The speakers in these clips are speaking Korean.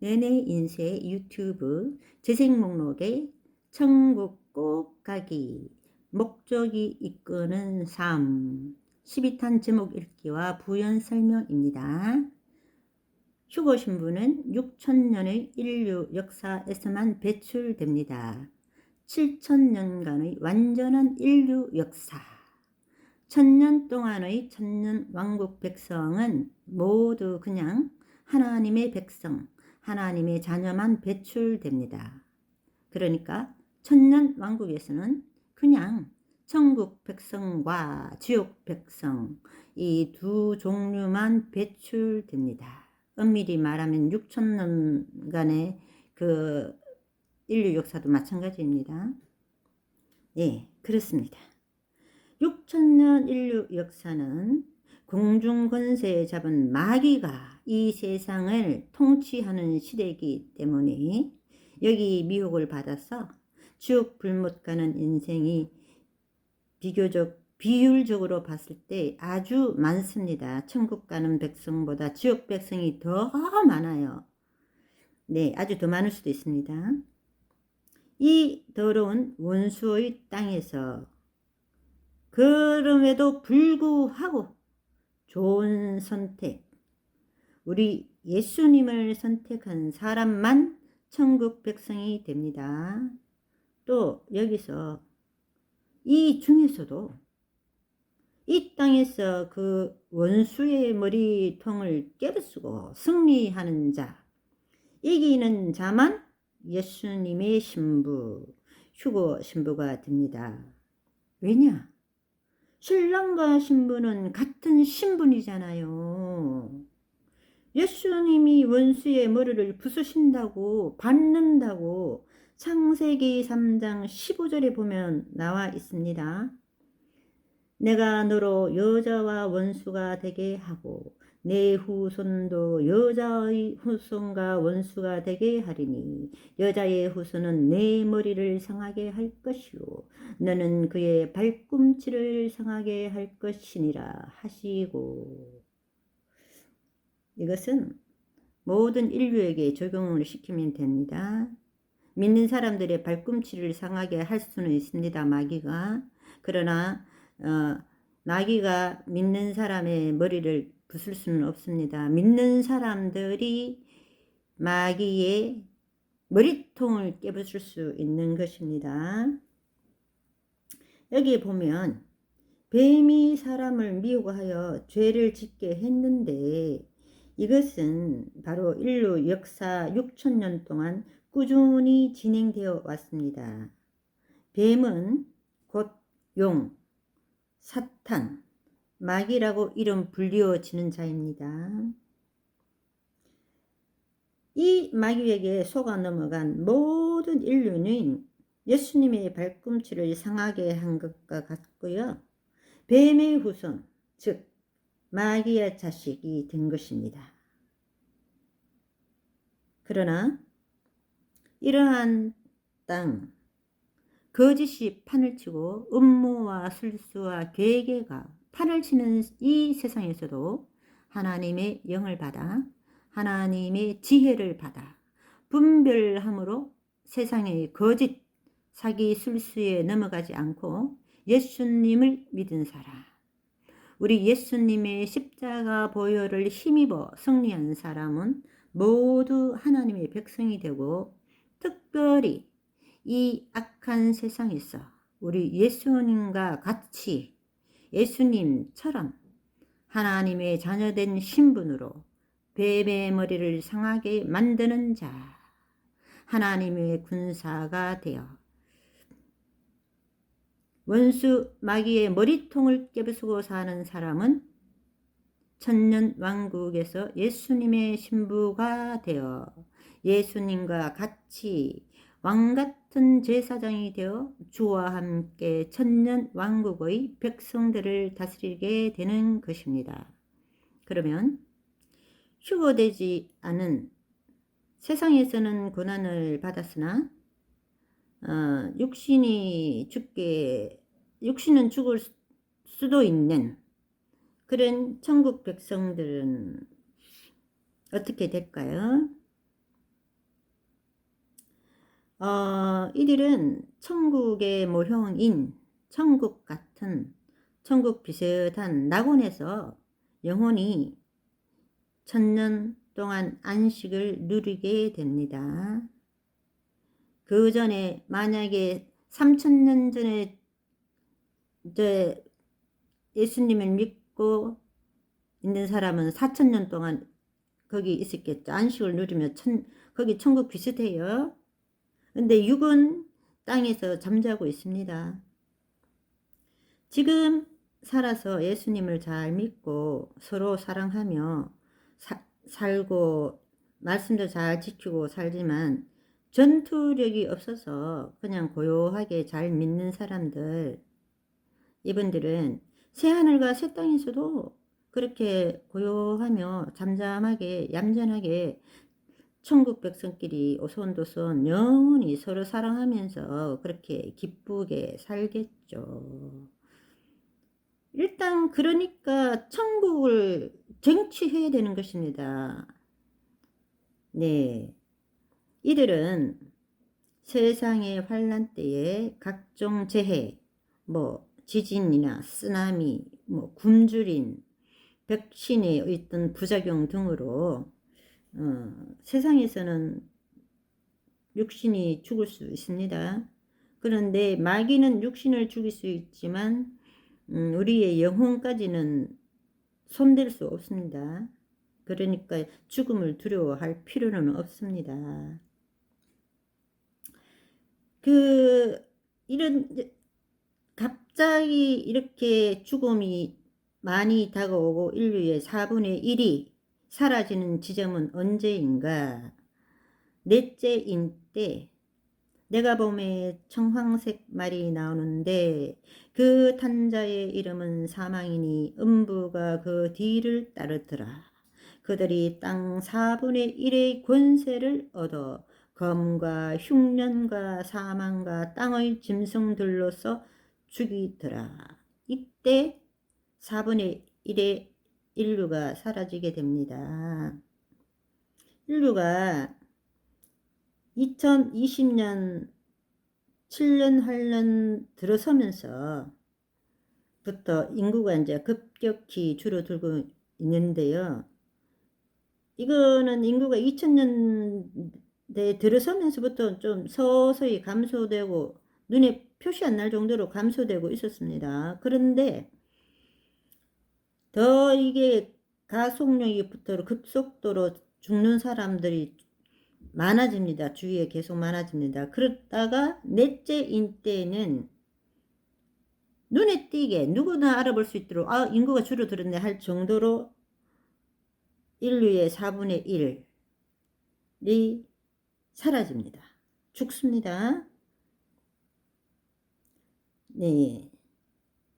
내내 인쇄 유튜브 재생 목록에 천국 꼭 가기 목적이 이끄는 삶 12탄 제목 읽기와 부연 설명입니다. 휴고 신부는 6천년의 인류 역사에서만 배출됩니다. 7천년간의 완전한 인류 역사. 천년 동안의 천년 왕국 백성은 모두 그냥 하나님의 백성, 하나님의 자녀만 배출됩니다. 그러니까 천년 왕국에서는 그냥 천국 백성과 지옥 백성 이 두 종류만 배출됩니다. 엄밀히 말하면 6천 년간의 그 인류 역사도 마찬가지입니다. 예, 그렇습니다. 6천 년 인류 역사는 공중 권세 잡은 마귀가 이 세상을 통치하는 시대이기 때문에 여기 미혹을 받아서 지옥 불못 가는 인생이 비교적 비율적으로 봤을 때 아주 많습니다. 천국 가는 백성보다 지옥 백성이 더 많아요. 네, 아주 더 많을 수도 있습니다. 이 더러운 원수의 땅에서 그럼에도 불구하고 좋은 선택, 우리 예수님을 선택한 사람만 천국 백성이 됩니다. 또 여기서 이 중에서도 이 땅에서 그 원수의 머리통을 깨부수고 승리하는 자, 이기는 자만 예수님의 신부, 휴고 신부가 됩니다. 왜냐? 신랑과 신부는 같은 신분이잖아요. 예수님이 원수의 머리를 부수신다고 받는다고 창세기 3장 15절에 보면 나와 있습니다. 내가 너로 여자와 원수가 되게 하고 내 후손도 여자의 후손과 원수가 되게 하리니 여자의 후손은 내 머리를 상하게 할 것이요 너는 그의 발꿈치를 상하게 할 것이니라 하시고 이것은 모든 인류에게 적용을 시키면 됩니다. 믿는 사람들의 발꿈치를 상하게 할 수는 있습니다. 마귀가 그러나 어, 마귀가 믿는 사람의 머리를 부술 수는 없습니다. 믿는 사람들이 마귀의 머리통을 깨부술 수 있는 것입니다. 여기 보면 뱀이 사람을 미혹하여 죄를 짓게 했는데 이것은 바로 인류 역사 6천년 동안 꾸준히 진행되어 왔습니다. 뱀은 곧 용, 사탄, 마귀라고 이름 불리워지는 자입니다. 이 마귀에게 속아 넘어간 모든 인류는 예수님의 발꿈치를 상하게 한 것과 같고요. 뱀의 후손, 즉 마귀의 자식이 된 것입니다. 그러나 이러한 땅, 거짓이 판을 치고 음모와 술수와 괴계가 판을 치는 이 세상에서도 하나님의 영을 받아 하나님의 지혜를 받아 분별함으로 세상의 거짓 사기 술수에 넘어가지 않고 예수님을 믿은 사람 우리 예수님의 십자가 보혈을 힘입어 승리한 사람은 모두 하나님의 백성이 되고 특별히 이 악한 세상에서 우리 예수님과 같이 예수님처럼 하나님의 자녀된 신분으로 뱀의 머리를 상하게 만드는 자, 하나님의 군사가 되어 원수 마귀의 머리통을 깨부수고 사는 사람은 천년 왕국에서 예수님의 신부가 되어 예수님과 같이 왕 같은 제사장이 되어 주와 함께 천년 왕국의 백성들을 다스리게 되는 것입니다. 그러면 휴거되지 않은 세상에서는 고난을 받았으나 어, 육신이 죽게 육신은 죽을 수도 있는 그런 천국 백성들은 어떻게 될까요? 어, 이들은 천국의 모형인 천국 같은 천국 비슷한 낙원에서 영혼이 천년 동안 안식을 누리게 됩니다. 그 전에 만약에 3천년 전에 이제 예수님을 믿고 있는 사람은 4천 년 동안 거기 있었겠죠. 안식을 누리며 천, 거기 천국 비슷해요. 근데 육은 땅에서 잠자고 있습니다. 지금 살아서 예수님을 잘 믿고 서로 사랑하며 사, 살고 말씀도 잘 지키고 살지만 전투력이 없어서 그냥 고요하게 잘 믿는 사람들 이분들은 새하늘과 새 땅에서도 그렇게 고요하며 잠잠하게 얌전하게 천국 백성끼리 오손도손 영원히 서로 사랑하면서 그렇게 기쁘게 살겠죠. 일단 그러니까 천국을 쟁취해야 되는 것입니다. 네. 이들은 세상의 환란 때에 각종 재해, 뭐 지진이나 쓰나미, 뭐 굶주림, 백신의 있던 부작용 등으로 어, 세상에서는 육신이 죽을 수 있습니다. 그런데 마귀는 육신을 죽일 수 있지만 음, 우리의 영혼까지는 손댈 수 없습니다. 그러니까 죽음을 두려워할 필요는 없습니다. 그 이런 갑자기 이렇게 죽음이 많이 다가오고 인류의 4분의 1이 사라지는 지점은 언제인가? 넷째인 때 내가 봄에 청황색 말이 나오는데 그 탄자의 이름은 사망이니 음부가 그 뒤를 따르더라. 그들이 땅 4분의 1의 권세를 얻어 검과 흉년과 사망과 땅의 짐승들로서 죽이더라. 이때 4분의 1의 인류가 사라지게 됩니다. 인류가 2020년 7년 8년 들어서면서 부터 인구가 이제 급격히 줄어들고 있는데요. 이거는 인구가 2000년대 들어서면서부터 좀 서서히 감소되고 눈에 표시 안 날 정도로 감소되고 있었습니다. 그런데 더 이게 가속력이 붙어 급속도로 죽는 사람들이 많아집니다. 주위에 계속 많아집니다. 그러다가 넷째인 때는 눈에 띄게 누구나 알아볼 수 있도록 아 인구가 줄어들었네 할 정도로 인류의 4분의 1이 사라집니다. 죽습니다. 네.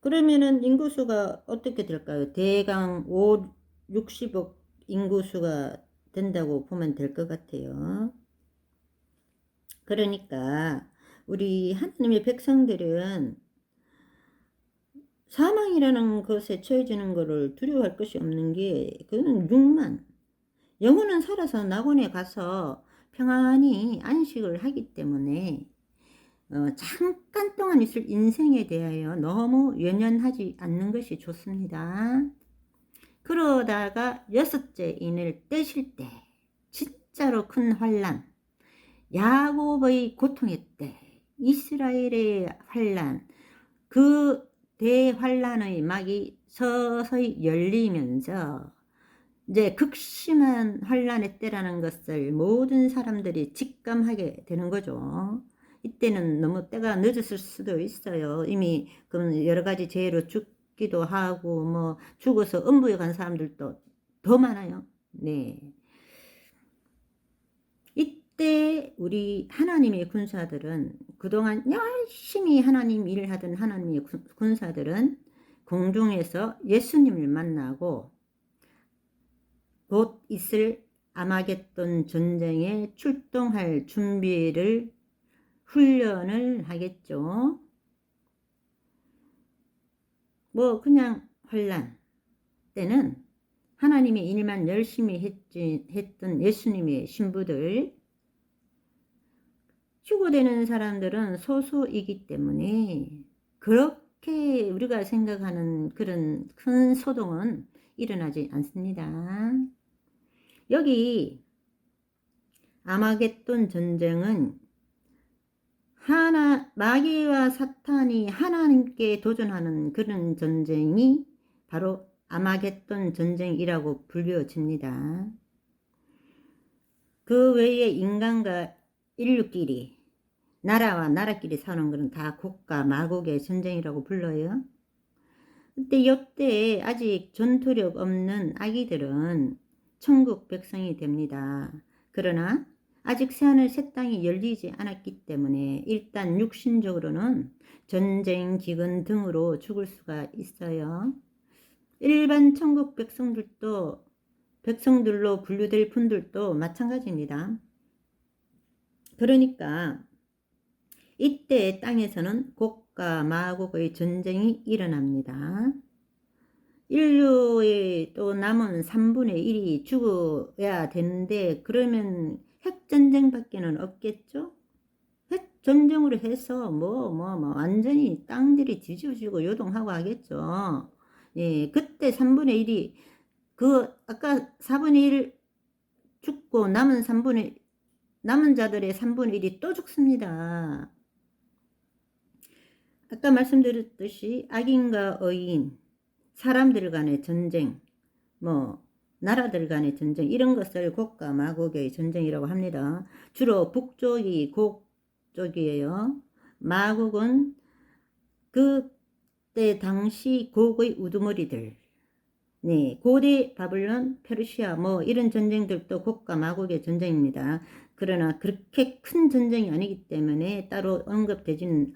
그러면은 인구수가 어떻게 될까요? 대강 5, 60억 인구수가 된다고 보면 될 것 같아요. 그러니까 우리 하나님의 백성들은 사망이라는 것에 처해지는 것을 두려워할 것이 없는 게 그거는 육만 영혼은 살아서 낙원에 가서 평안히 안식을 하기 때문에 어, 잠깐 동안 있을 인생에 대하여 너무 연연하지 않는 것이 좋습니다. 그러다가 여섯째 인을 떼실 때 진짜로 큰 환란, 야곱의 고통의 때, 이스라엘의 환란, 그 대환란의 막이 서서히 열리면서 이제 극심한 환란의 때라는 것을 모든 사람들이 직감하게 되는 거죠. 이때는 너무 때가 늦었을 수도 있어요. 이미 그럼 여러 가지 죄로 죽기도 하고 뭐 죽어서 음부에 간 사람들도 더 많아요. 네. 이때 우리 하나님의 군사들은 그동안 열심히 하나님 일을 하던 하나님의 군사들은 공중에서 예수님을 만나고 곧 있을 아마겟돈 전쟁에 출동할 준비를 훈련을 하겠죠. 뭐 그냥 환란 때는 하나님의 일만 열심히 했지, 했던 예수님의 신부들 휴고되는 사람들은 소수이기 때문에 그렇게 우리가 생각하는 그런 큰 소동은 일어나지 않습니다. 여기 아마겟돈 전쟁은 하나 마귀와 사탄이 하나님께 도전하는 그런 전쟁이 바로 아마겟돈 전쟁이라고 불려집니다. 그 외에 인간과 인류끼리 나라와 나라끼리 사는 것은 다 국가 마국의 전쟁이라고 불러요. 그때 요때 아직 전투력 없는 아기들은 천국 백성이 됩니다. 그러나 아직 새하늘 새 땅이 열리지 않았기 때문에 일단 육신적으로는 전쟁, 기근 등으로 죽을 수가 있어요. 일반 천국 백성들도 백성들로 분류될 분들도 마찬가지입니다. 그러니까 이때 땅에서는 곡과 마곡의 전쟁이 일어납니다. 인류의 또 남은 3분의 1이 죽어야 되는데 그러면 핵전쟁밖에는 없겠죠? 핵전쟁으로 해서 뭐, 뭐, 뭐, 완전히 땅들이 뒤집어지고 요동하고 하겠죠. 예, 그때 3분의 1이, 그, 아까 4분의 1 죽고 남은 3분의, 남은 자들의 3분의 1이 또 죽습니다. 아까 말씀드렸듯이 악인과 의인, 사람들 간의 전쟁, 뭐, 나라들 간의 전쟁 이런 것을 곡과 마곡의 전쟁이라고 합니다. 주로 북쪽이 곡 쪽이에요. 마곡은 그때 당시 곡의 우두머리들 네, 고대 바블론, 페르시아 뭐 이런 전쟁들도 곡과 마곡의 전쟁입니다. 그러나 그렇게 큰 전쟁이 아니기 때문에 따로 언급되지는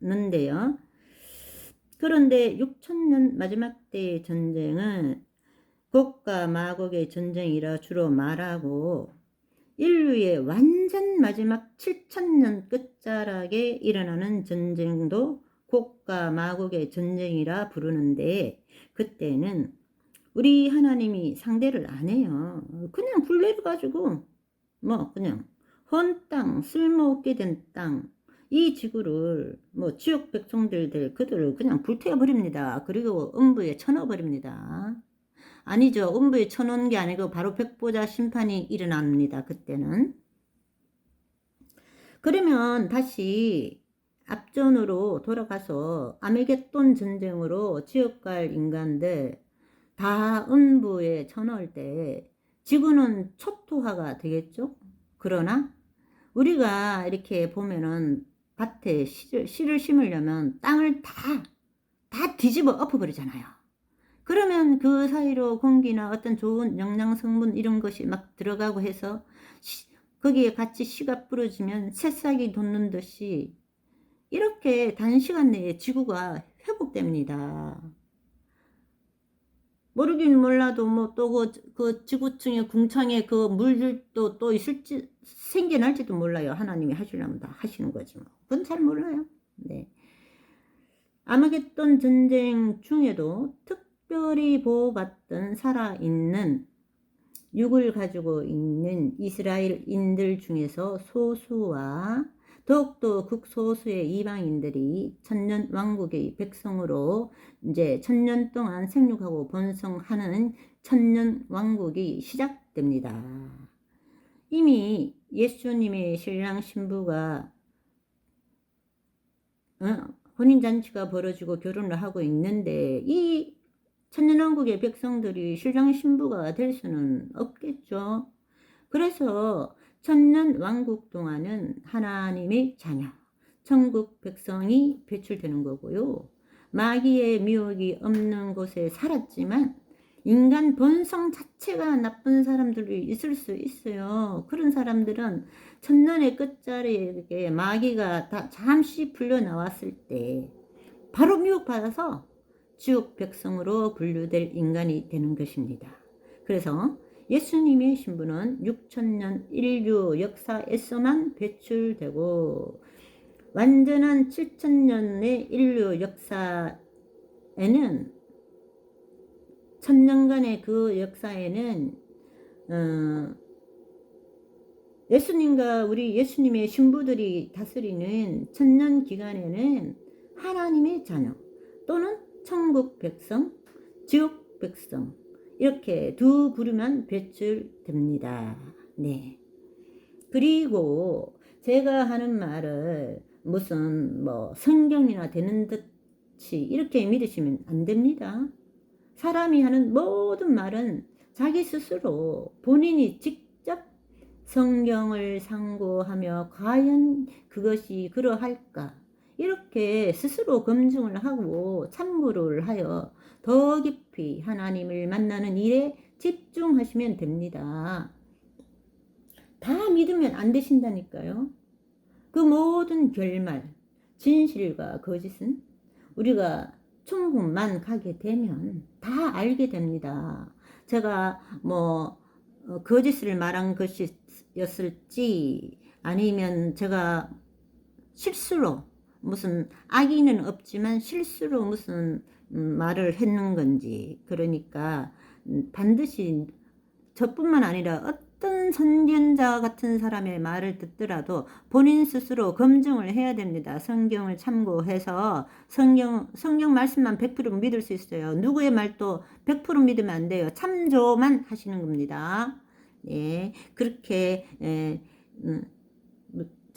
않는데요. 그런데 6천년 마지막 때의 전쟁은 곡과 마곡의 전쟁이라 주로 말하고 인류의 완전 마지막 7천년 끝자락에 일어나는 전쟁도 곡과 마곡의 전쟁이라 부르는데 그때는 우리 하나님이 상대를 안 해요. 그냥 불내려 가지고 뭐 그냥 헌 땅, 쓸모없게 된 땅, 이 지구를 뭐 지역 백성들 들 그들을 그냥 불태워 버립니다. 그리고 음부에 쳐넣어 버립니다. 아니죠. 음부에 쳐놓은 게 아니고 바로 백보자 심판이 일어납니다. 그때는. 그러면 다시 앞전으로 돌아가서 아메겟돈 전쟁으로 지옥갈 인간들 다 음부에 쳐넣을 때 지구는 초토화가 되겠죠? 그러나 우리가 이렇게 보면은 밭에 씨를, 씨를 심으려면 땅을 다, 다 뒤집어 엎어버리잖아요. 그러면 그 사이로 공기나 어떤 좋은 영양 성분 이런 것이 막 들어가고 해서 시, 거기에 같이 씨가 뿌려지면 새싹이 돋는 듯이 이렇게 단시간 내에 지구가 회복됩니다. 모르긴 몰라도 뭐 또그 그 지구층의 궁창에 그 물들도 또 있을지 생겨날지도 몰라요. 하나님이 하시려면 다 하시는 거지 뭐. 그건 잘 몰라요. 네. 아마겟돈 전쟁 중에도 특 특별히 보호받던 살아있는 육을 가지고 있는 이스라엘인들 중에서 소수와 더욱더 극소수의 이방인들이 천년 왕국의 백성으로 이제 천년 동안 생육하고 번성하는 천년 왕국이 시작됩니다. 이미 예수님의 신랑 신부가 어, 혼인잔치가 벌어지고 결혼을 하고 있는데 이 천년왕국의 백성들이 신랑 신부가 될 수는 없겠죠. 그래서 천년왕국 동안은 하나님의 자녀, 천국 백성이 배출되는 거고요. 마귀의 미혹이 없는 곳에 살았지만 인간 본성 자체가 나쁜 사람들이 있을 수 있어요. 그런 사람들은 천년의 끝자리에 마귀가 다 잠시 풀려 나왔을 때 바로 미혹받아서 지옥 백성으로 분류될 인간이 되는 것입니다. 그래서 예수님의 신부는 6천년 인류 역사에서만 배출되고 완전한 7천년의 인류 역사에는 천년간의 그 역사에는 어, 예수님과 우리 예수님의 신부들이 다스리는 천년 기간에는 하나님의 자녀 또는 천국 백성, 지옥 백성 이렇게 두 부류만 배출됩니다. 네. 그리고 제가 하는 말을 무슨 뭐 성경이나 되는 듯이 이렇게 믿으시면 안 됩니다. 사람이 하는 모든 말은 자기 스스로 본인이 직접 성경을 상고하며 과연 그것이 그러할까 이렇게 스스로 검증을 하고 참고를 하여 더 깊이 하나님을 만나는 일에 집중하시면 됩니다. 다 믿으면 안 되신다니까요. 그 모든 결말, 진실과 거짓은 우리가 천국만 가게 되면 다 알게 됩니다. 제가 뭐 어, 거짓을 말한 것이었을지 아니면 제가 실수로 무슨 악의는 없지만 실수로 무슨 음, 말을 했는 건지 그러니까 음, 반드시 저뿐만 아니라 어떤 선견자 같은 사람의 말을 듣더라도 본인 스스로 검증을 해야 됩니다. 성경을 참고해서 성경 성경 말씀만 100% 믿을 수 있어요. 누구의 말도 100% 믿으면 안 돼요. 참조만 하시는 겁니다. 예, 그렇게 예, 음,